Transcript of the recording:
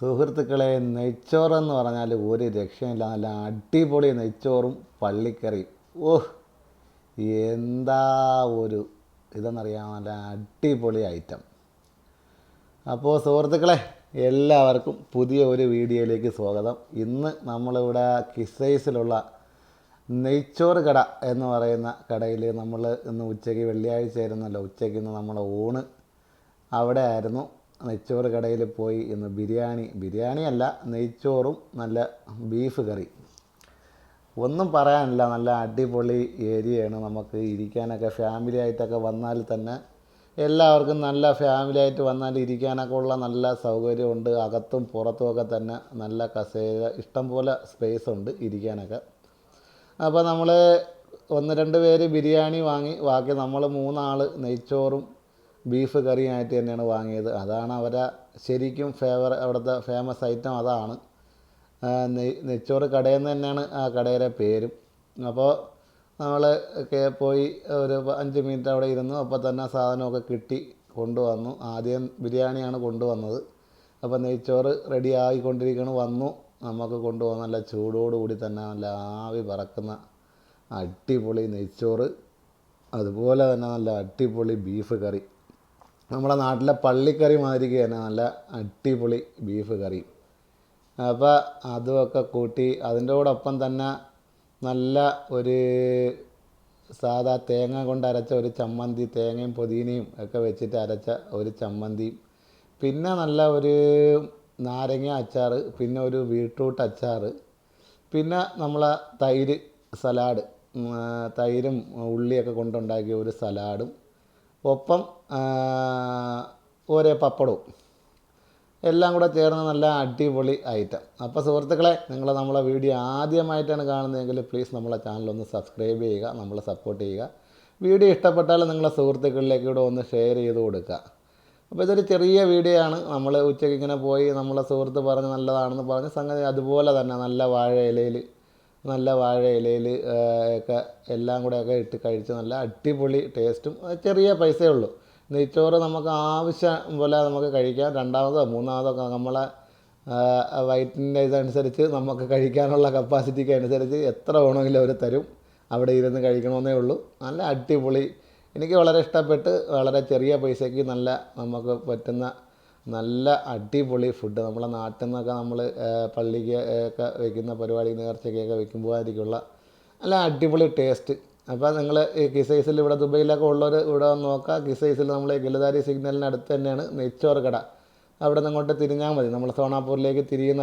സുഹൃത്തുക്കളെ നെയ്ച്ചോറെന്ന് പറഞ്ഞാൽ ഒരു രക്ഷയില്ല നല്ല അടിപൊളി നെയ്ച്ചോറും പള്ളിക്കറിയും. ഓഹ് എന്താ ഒരു ഇതെന്നറിയാം നല്ല അടിപൊളി ഐറ്റം. അപ്പോൾ സുഹൃത്തുക്കളെ എല്ലാവർക്കും പുതിയ ഒരു വീഡിയോയിലേക്ക് സ്വാഗതം. ഇന്ന് നമ്മളിവിടെ കിസൈസിലുള്ള നെയ്ച്ചോറ് കട എന്ന് പറയുന്ന കടയിൽ നമ്മൾ ഇന്ന് ഉച്ചയ്ക്ക് വെള്ളിയാഴ്ച ആയിരുന്നല്ലോ. ഉച്ചയ്ക്ക് ഇന്ന് നമ്മളെ ഊണ് അവിടെ ആയിരുന്നു. നെയ്ച്ചോറ് കടയിൽ പോയി ഇന്ന് ബിരിയാണി. ബിരിയാണി അല്ല നെയ്ച്ചോറും നല്ല ബീഫ് കറി. ഒന്നും പറയാനില്ല നല്ല അടിപൊളി ഏരിയയാണ് നമുക്ക് ഇരിക്കാനൊക്കെ. ഫാമിലി ആയിട്ടൊക്കെ വന്നാൽ തന്നെ എല്ലാവർക്കും നല്ല ഫാമിലി ആയിട്ട് വന്നാൽ ഇരിക്കാനൊക്കെ ഉള്ള നല്ല സൗകര്യമുണ്ട്. അകത്തും പുറത്തുമൊക്കെ തന്നെ നല്ല കസേര ഇഷ്ടംപോലെ സ്പേസ് ഉണ്ട് ഇരിക്കാനൊക്കെ. അപ്പോൾ നമ്മൾ ഒന്ന് രണ്ട് പേര് ബിരിയാണി വാങ്ങി ബാക്കി നമ്മൾ മൂന്നാൾ നെയ്ച്ചോറും ബീഫ് കറിയായിട്ട് തന്നെയാണ് വാങ്ങിയത്. അതാണ് അവരെ ശരിക്കും ഫേവർ അവിടുത്തെ ഫേമസ് ഐറ്റം അതാണ്. നെച്ചോറ് കടയിൽ നിന്ന് തന്നെയാണ് ആ കടയുടെ പേരും. അപ്പോൾ നമ്മൾ പോയി ഒരു അഞ്ച് മിനിറ്റ് അവിടെ ഇരുന്നു. അപ്പോൾ തന്നെ സാധനമൊക്കെ കിട്ടി കൊണ്ടുവന്നു. ആദ്യം ബിരിയാണിയാണ് കൊണ്ടുവന്നത്. അപ്പോൾ നെയ്ച്ചോറ് റെഡി ആയിക്കൊണ്ടിരിക്കണം വന്നു. നമുക്ക് കൊണ്ടുപോകാൻ നല്ല ചൂടോടുകൂടി തന്നെ നല്ല ആവി പറക്കുന്ന അടിപൊളി നെയ്ച്ചോറ്. അതുപോലെ തന്നെ നല്ല അടിപൊളി ബീഫ് കറി. നമ്മുടെ നാട്ടിലെ പള്ളിക്കറി മാതിരിക്ക് തന്നെ നല്ല അടിപൊളി ബീഫ് കറി. അപ്പോൾ അതുമൊക്കെ കൂട്ടി അതിന്റെ കൂടൊപ്പം തന്നെ നല്ല ഒരു സാധാ തേങ്ങ കൊണ്ട് അരച്ച ഒരു ചമ്മന്തി തേങ്ങയും പുതിനയും ഒക്കെ വെച്ചിട്ട് അരച്ച ഒരു ചമ്മന്തി. പിന്നെ നല്ല ഒരു നാരങ്ങ അച്ചാർ പിന്നെ ഒരു ബീട്രൂട്ട് അച്ചാർ പിന്നെ നമ്മളെ തൈര് സലാഡ് തൈരും ഉള്ളിയൊക്കെ കൊണ്ടുണ്ടാക്കിയ ഒരു സലാഡും ഒപ്പം ഒരേ പപ്പടവും. എല്ലാം കൂടെ ചേർന്ന് നല്ല അടിപൊളി ഐറ്റം അപ്പോൾ സുഹൃത്തുക്കളെ നിങ്ങൾ നമ്മളെ വീഡിയോ ആദ്യമായിട്ടാണ് കാണുന്നതെങ്കിൽ പ്ലീസ് നമ്മളെ ചാനലൊന്ന് സബ്സ്ക്രൈബ് ചെയ്യുക നമ്മളെ സപ്പോർട്ട് ചെയ്യുക. വീഡിയോ ഇഷ്ടപ്പെട്ടാൽ നിങ്ങളെ സുഹൃത്തുക്കളിലേക്ക് കൂടെ ഒന്ന് ഷെയർ ചെയ്ത് കൊടുക്കുക. അപ്പോൾ ഇതൊരു ചെറിയ വീഡിയോ ആണ്. നമ്മൾ ഉച്ചയ്ക്ക് ഇങ്ങനെ പോയി നമ്മളെ സുഹൃത്ത് പറഞ്ഞ് നല്ലതാണെന്ന് പറഞ്ഞ് സംഗതി അതുപോലെ തന്നെ നല്ല വാഴ ഇലയിൽ നല്ല വാഴ ഇലയിൽ ഒക്കെ എല്ലാം കൂടെ ഒക്കെ ഇട്ട് കഴിച്ച് നല്ല അടിപൊളി ടേസ്റ്റും ചെറിയ പൈസയേ ഉള്ളൂ. നെയ്ച്ചോറ് നമുക്ക് ആവശ്യം പോലെ നമുക്ക് കഴിക്കാം. രണ്ടാമതോ മൂന്നാമതോ ഒക്കെ നമ്മളെ വയറ്റിന്റെ ഇതനുസരിച്ച് നമുക്ക് കഴിക്കാനുള്ള കപ്പാസിറ്റിക്ക് അനുസരിച്ച് എത്ര വേണമെങ്കിലും അവർ തരും. അവിടെ ഇരുന്ന് കഴിക്കണമെന്നേ ഉള്ളൂ. നല്ല അടിപൊളി. എനിക്ക് വളരെ ഇഷ്ടപ്പെട്ട് വളരെ ചെറിയ പൈസയ്ക്ക് നല്ല നമുക്ക് പറ്റുന്ന നല്ല അടിപൊളി ഫുഡ് നമ്മളെ നാട്ടിൽ നിന്നൊക്കെ നമ്മൾ പള്ളിക്ക് ഒക്കെ വെക്കുന്ന പരിപാടി നേർച്ചയ്ക്കൊക്കെ വെക്കുമ്പോഴായിരിക്കുള്ള നല്ല അടിപൊളി ടേസ്റ്റ് അപ്പോൾ നിങ്ങൾ ഈ കിസൈസിൽ ഇവിടെ ദുബൈയിലൊക്കെ ഉള്ളവർ ഇവിടെ വന്ന് നോക്കുക കിസൈസിൽ നമ്മൾ ഗിലദാരി സിഗ്നലിന് അടുത്ത് തന്നെയാണ് നെയ്ച്ചോറ് കട അവിടെ നിന്ന് അങ്ങോട്ട് തിരിഞ്ഞാൽ മതി. നമ്മൾ സോണാപൂരിലേക്ക് തിരിയുന്ന